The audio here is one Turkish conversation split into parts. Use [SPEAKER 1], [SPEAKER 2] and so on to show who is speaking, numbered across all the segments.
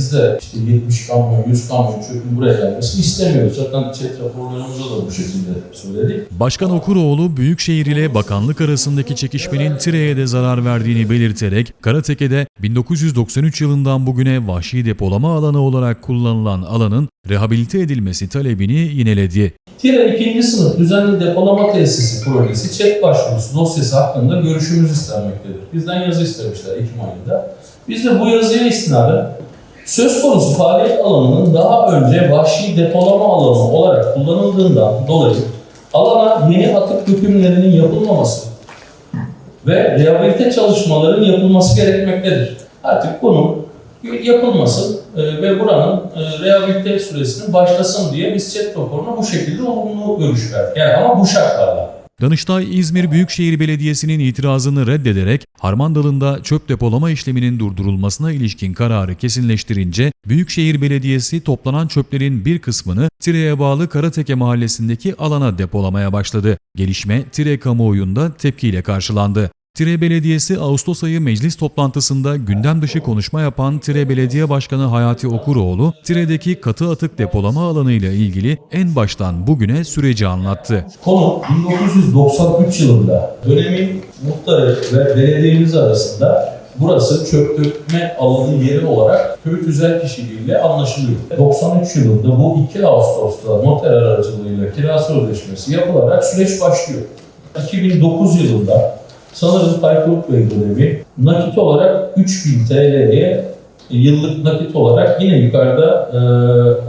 [SPEAKER 1] biz de işte 70 kamyon, 100 kamyon çöpün buraya gelmesini istemiyoruz. Zaten chat raporlarımızda da bu şekilde söyledik.
[SPEAKER 2] Başkan Okuroğlu, Büyükşehir ile bakanlık arasındaki çekişmenin Tire'ye de zarar verdiğini belirterek, Karateke'de 1993 yılından bugüne vahşi depolama alanı olarak kullanılan alanın rehabilite edilmesi talebini yineledi.
[SPEAKER 1] Tire 2. sınıf düzenli depolama tesisi projesi chat başvurusu dosyası hakkında görüşümüz istenmektedir. Bizden yazı istemişler Ekim ayında. Biz de bu yazıya istinaden söz konusu faaliyet alanının daha önce vahşi depolama alanı olarak kullanıldığından dolayı alana yeni atık dökümlerinin yapılmaması ve rehabilite çalışmaların yapılması gerekmektedir. Artık bunun yapılmasın e, ve buranın e, rehabilite süresinin başlasın diye biz chat raporuna bu şekilde olumlu görüş verdik. Yani ama bu şartlarla.
[SPEAKER 2] Danıştay İzmir Büyükşehir Belediyesi'nin itirazını reddederek Harmandalı'nda çöp depolama işleminin durdurulmasına ilişkin kararı kesinleştirince Büyükşehir Belediyesi toplanan çöplerin bir kısmını Tire'ye bağlı Karateke mahallesindeki alana depolamaya başladı. Gelişme Tire kamuoyunda tepkiyle karşılandı. Tire Belediyesi Ağustos ayı meclis toplantısında gündem dışı konuşma yapan Tire Belediye Başkanı Hayati Okuroğlu, Tire'deki katı atık depolama alanıyla ilgili en baştan bugüne süreci anlattı.
[SPEAKER 1] Konu 1993 yılında dönemin muhtarı ve belediyemiz arasında burası çöp dökme alanı yeri olarak köy tüzel kişiliğiyle anlaşılıyor. 93 yılında bu 2 Ağustos'ta noter aracılığıyla kira sözleşmesi yapılarak süreç başlıyor. 2009 yılında sanırım Taykurt Bey dönemi nakit olarak 3000 TL'ye yıllık nakit olarak yine yukarıda e,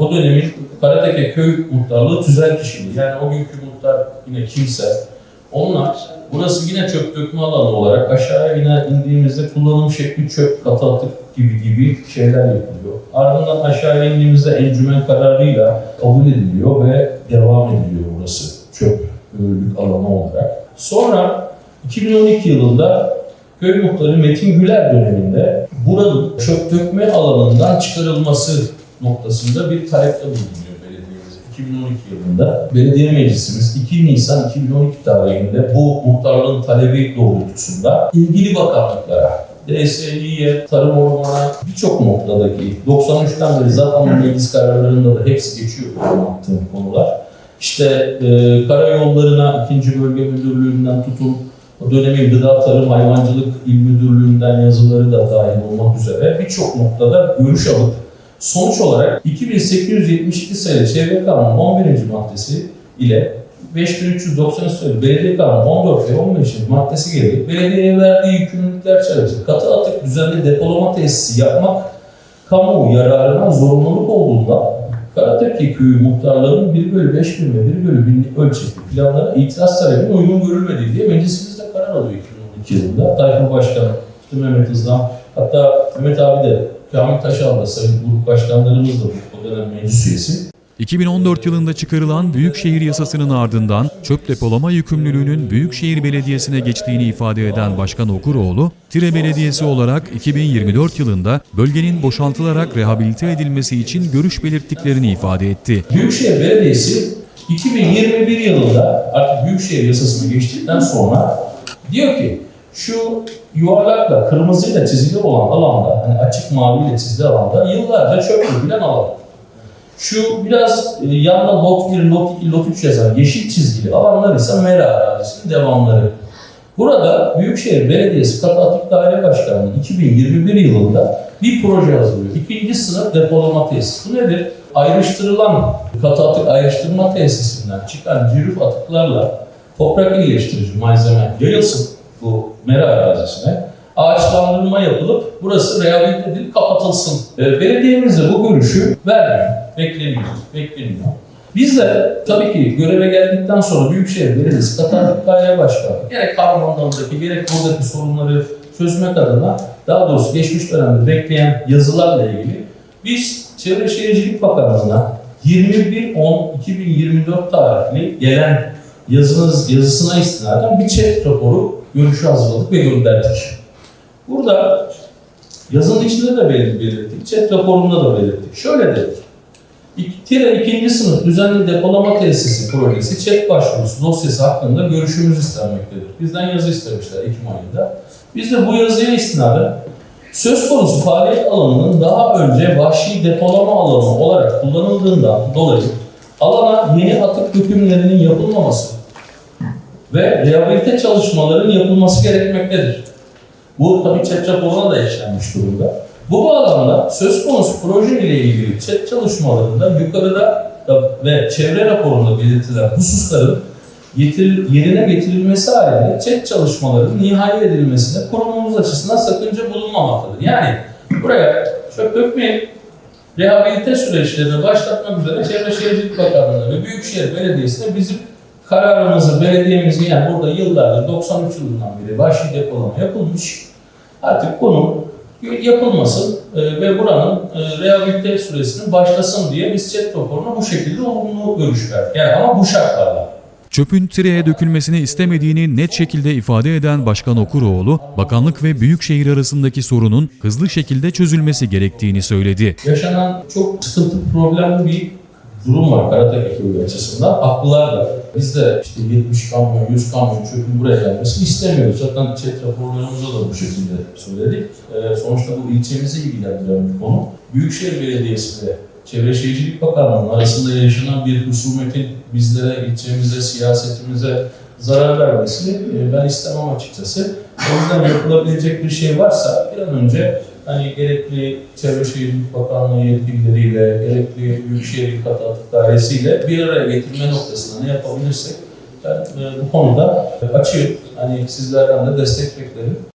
[SPEAKER 1] o dönemin Karateke köy muhtarlığı tüzel kişiliği. Yani o günkü muhtar yine kimse. Onlar burası yine çöp dökme alanı olarak aşağıya yine indiğimizde kullanım şekli çöp katı atık gibi gibi şeyler yapılıyor. Ardından aşağıya indiğimizde encümen kararıyla kabul ediliyor ve devam ediliyor burası çöplük alanı olarak. Sonra 2012 yılında köy muhtarı Metin Güler döneminde buranın çöp dökme alanından çıkarılması noktasında bir talepte bulunuyor belediyemiz. 2012 yılında belediye meclisimiz 2 Nisan 2012 tarihinde bu muhtarlığın talebi doğrultusunda ilgili bakanlıklara DSİ'ye, Tarım Orman'a birçok noktadaki 93'ten beri zaten meclis kararlarında da hepsi geçiyor bu anlattığım konular. İşte e, karayollarına ikinci bölge müdürlüğünden tutun o dönemin gıda, tarım, hayvancılık il müdürlüğünden yazıları da dahil olmak üzere birçok noktada görüş alıp sonuç olarak 2872 sayılı Çevre Kanunu 11. maddesi ile 5393 sayılı Belediye Kanunu 14 ve 15. maddesi gereği belediyeye verdiği yükümlülükler çerçevesinde katı atık düzenli depolama tesisi yapmak kamu yararına zorunluluk olduğunda Karateki Köyü muhtarlarının 1 bölü 5 bin ve 1 bölü 1000 ölçekli planlara itiraz talebinin uygun görülmediği diye meclisimizde karar alıyor 2012 yılında. Tayfun Başkan, işte Mehmet Hızlan, hatta Mehmet abi de Kamil Taşal da sayın grup başkanlarımız da bu dönem meclis üyesi.
[SPEAKER 2] 2014 yılında çıkarılan Büyükşehir Yasası'nın ardından çöp depolama yükümlülüğünün Büyükşehir Belediyesi'ne geçtiğini ifade eden Başkan Okuroğlu, Tire Belediyesi olarak 2024 yılında bölgenin boşaltılarak rehabilite edilmesi için görüş belirttiklerini ifade etti.
[SPEAKER 1] Büyükşehir Belediyesi 2021 yılında artık Büyükşehir Yasası'na geçtikten sonra diyor ki şu yuvarlakla kırmızıyla çizili olan alanda, hani açık maviyle çizili alanda yıllarca çöp dökülen alan. Şu biraz e, yanda lot 1, lot 2, lot 3 yazan yeşil çizgili alanlar ise mera arazisinin devamları. Burada Büyükşehir Belediyesi Katı Atık Daire Başkanlığı 2021 yılında bir proje hazırlıyor. İkinci sınıf depolama tesisi. Bu nedir? Ayrıştırılan katı atık ayrıştırma tesisinden çıkan cürüf atıklarla toprak iyileştirici malzeme yayılsın bu mera arazisine. Ağaçlandırma yapılıp burası rehabilite edilip kapatılsın. Belediyemiz de bu görüşü vermiyor. Bekleniyor. Bekleniyor. Biz de tabii ki göreve geldikten sonra Büyükşehir Belediyesi Katarlık Daire Başkanı gerek Harmandalı'daki gerek buradaki sorunları çözmek adına daha doğrusu geçmiş dönemde bekleyen yazılarla ilgili biz Çevre Şehircilik Bakanlığı'na 21.10.2024 tarihli gelen yazınız, yazısına istinaden bir chat raporu görüşü hazırladık ve gönderdik. Burada yazının içinde de belir- belirttik, chat raporunda da belirttik. Şöyle dedik. Tire 2. sınıf düzenli depolama tesisi projesi chat başvurusu dosyası hakkında görüşümüz istenmektedir. Bizden yazı istemişler Ekim ayında. Biz de bu yazıya istinaden Söz konusu faaliyet alanının daha önce vahşi depolama alanı olarak kullanıldığından dolayı alana yeni atık dökümlerinin yapılmaması ve rehabilite çalışmaların yapılması gerekmektedir. Bu tabii chat raporuna da eşlenmiş durumda. Bu bağlamda söz konusu proje ile ilgili chat çalışmalarında yukarıda da ve çevre raporunda belirtilen hususların getir, yerine getirilmesi halinde chat çalışmalarının nihai edilmesinde kurumumuz açısından sakınca bulunmamaktadır. Yani buraya çöp dökmeyin, rehabilite süreçlerini başlatmak üzere Çevre Şehircilik Bakanlığı ve Büyükşehir Belediyesi de bizim kararımızı, belediyemizin yani burada yıllardır 93 yılından beri vahşi depolama yapılmış. Artık bunun yapılmasın e, ve buranın e, rehabilite süresinin başlasın diye biz chat raporuna bu şekilde olumlu görüş verdik. Yani ama bu şartlarla.
[SPEAKER 2] Çöpün tireye dökülmesini istemediğini net şekilde ifade eden Başkan Okuroğlu, bakanlık ve büyükşehir arasındaki sorunun hızlı şekilde çözülmesi gerektiğini söyledi.
[SPEAKER 1] Yaşanan çok sıkıntı problemli bir durum var Karatay ekibi açısından. Haklılar da. Biz de işte 70 kamyon, 100 kamyon çöpün buraya gelmesini istemiyoruz. Zaten chat raporlarımızda da bu şekilde söyledik. Ee, sonuçta bu ilçemizi ilgilendiren bir konu. Büyükşehir Belediyesi ve Çevre Şehircilik Bakanlığı'nın arasında yaşanan bir husumetin bizlere, ilçemize, siyasetimize zarar vermesini e, ben istemem açıkçası. O yüzden yapılabilecek bir şey varsa bir an önce hani gerekli Çevre Şehircilik Bakanlığı yetkilileriyle, gerekli Büyükşehir İlkat Atık Dairesi'yle bir araya getirme noktasında ne yapabilirsek ben e, bu konuda açığım. Hani sizlerden de destek beklerim.